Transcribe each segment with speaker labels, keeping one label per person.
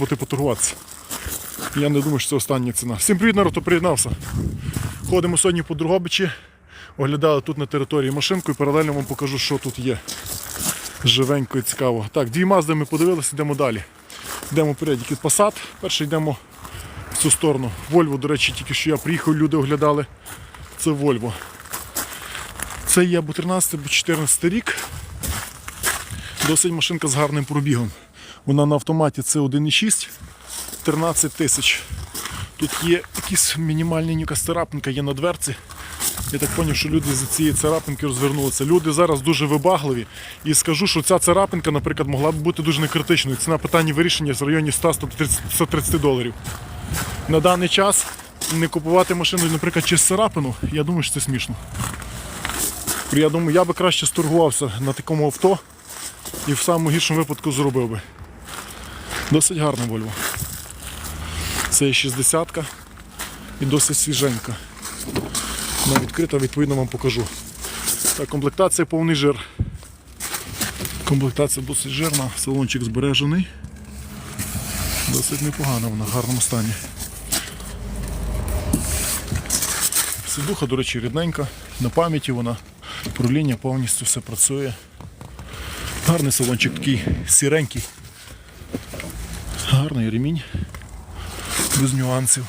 Speaker 1: бути поторгуватися. Я не думаю, що це остання ціна. Всім привіт, народ, хто приєднався. Ходимо сьогодні по Другобичі, оглядали тут на території машинку і паралельно вам покажу, що тут є. Живенько і цікаво. Так, дві мазди ми подивилися, йдемо далі. Йдемо вперед, який Passat. Перший йдемо в цю сторону. Вольво, до речі, тільки що я приїхав, люди оглядали. Це Вольво. Це є або 13, або 14 рік. Досить машинка з гарним пробігом. Вона на автоматі це 1,6, 13 тисяч. Тут є якісь мінімальні царапинка, є на дверці. Я так зрозумів, що люди за цієї царапинки розвернулися. Люди зараз дуже вибагливі. І скажу, що ця царапинка, наприклад, могла б бути дуже некритичною. Ціна питання вирішення в районі 100-130 доларів. На даний час не купувати машину, наприклад, через царапину, я думаю, що це смішно. Я думаю, я би краще сторгувався на такому авто і в самому гіршому випадку зробив би. Досить гарна Volvo. Це є 60-ка і досить свіженька. Вона відкрита, відповідно вам покажу. Так, комплектація повний жир. Комплектація досить жирна, салончик збережений. Досить непогана вона, в гарному стані. Сидуха, до речі, рідненька, на пам'яті вона, управління повністю все працює. Гарний салончик такий сіренький. Гарний ремінь. Без нюансів.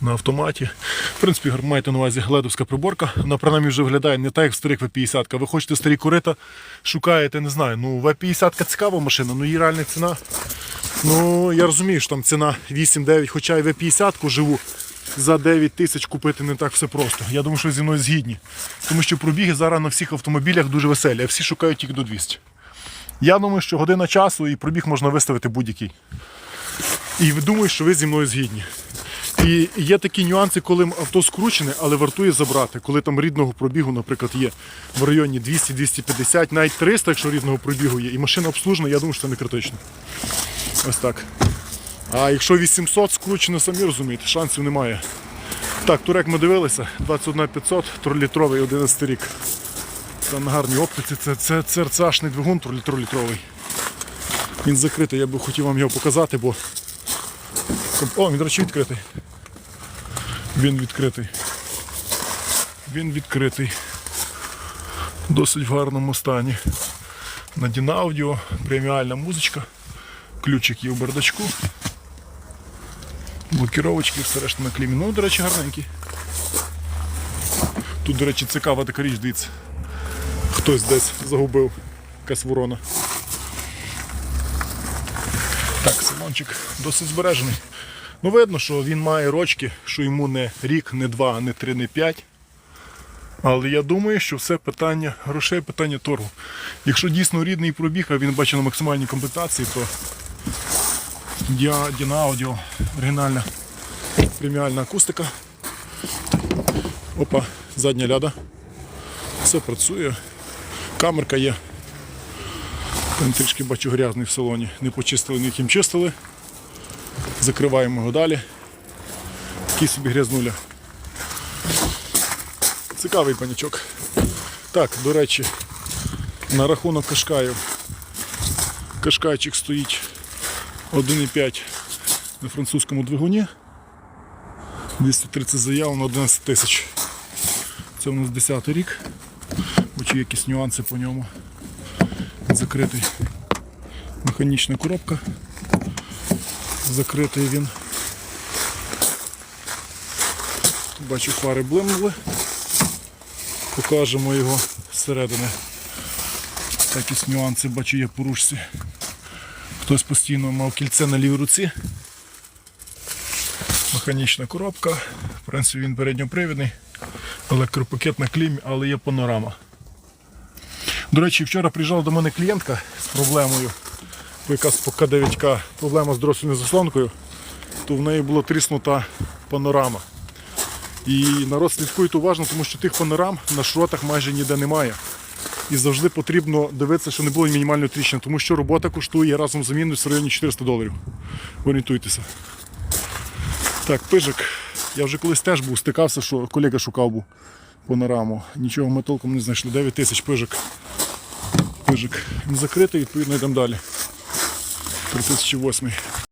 Speaker 1: На автоматі. В принципі, маєте на увазі гледовська приборка. Вона принаймні вже виглядає не так, як в старих В-50. Ви хочете старі курита, шукаєте, не знаю. Ну, В-50 цікава машина, ну її реальна ціна. Ну, я розумію, що там ціна 8-9, хоча і В-50 живу за 9 тисяч купити не так все просто. Я думаю, що зі мною згідні. Тому що пробіги зараз на всіх автомобілях дуже веселі, а всі шукають тільки до 200. Я думаю, що година часу і пробіг можна виставити будь-який. І думаю, що ви зі мною згідні. І є такі нюанси, коли авто скручене, але вартує забрати. Коли там рідного пробігу, наприклад, є в районі 200-250, навіть 300, якщо рідного пробігу є, і машина обслужена, я думаю, що це не критично. Ось так. А якщо 800 скручено, самі розумієте, шансів немає. Так, турек ми дивилися, 21500, 3-літровий 11 рік. Там на гарній оптиці, це, це, це РЦАшний двигун 3-літровий. Він закритий, я би хотів вам його показати, бо. О, він, до речі, відкритий. Він відкритий. Він відкритий. Досить в гарному стані. На Дінаудіо, преміальна музичка. Ключик є в бардачку. Блокіровочки, все решта на клімі. Ну, до речі, гарненькі. Тут, до речі, цікава така річ, дивіться. Хтось десь загубив якась ворона. Так, салончик досить збережений. Ну, видно, що він має рочки, що йому не рік, не два, не три, не п'ять. Але я думаю, що все питання грошей, питання торгу. Якщо дійсно рідний пробіг, а він бачить на максимальній комплектації, то Діа Аудіо, оригінальна преміальна акустика. Опа, задня ляда. Все працює. Камерка є. Він трішки бачу грязний в салоні. Не почистили, ні ким чистили. Закриваємо його далі. Такий собі грязнуля. Цікавий панічок. Так, до речі, на рахунок кашкаїв. Кашкайчик стоїть 1,5 на французькому двигуні. 230 заяв на 11 тисяч. Це у нас 10 рік. Бачу якісь нюанси по ньому. Закритий механічна коробка. Закритий він. Бачу фари блимнули. Покажемо його зсередини. Якісь нюанси бачу є по ручці. Хтось постійно мав кільце на лівій руці. Механічна коробка. В принципі, він передньопривідний. Електропакет на клімі, але є панорама. До речі, вчора приїжджала до мене клієнтка з проблемою, якась по К9К, проблема з дросляною заслонкою, то в неї була тріснута панорама. І народ слідкує уважно, тому що тих панорам на шротах майже ніде немає. І завжди потрібно дивитися, що не було мінімальної тріщини, тому що робота коштує разом з заміною в районі 400 доларів. Орієнтуйтеся. Так, пижик. Я вже колись теж був, стикався, що колега шукав був панораму. Нічого ми толком не знайшли. 9 тисяч пижик. Пижик. Він закритий, відповідно йдемо далі. 3008.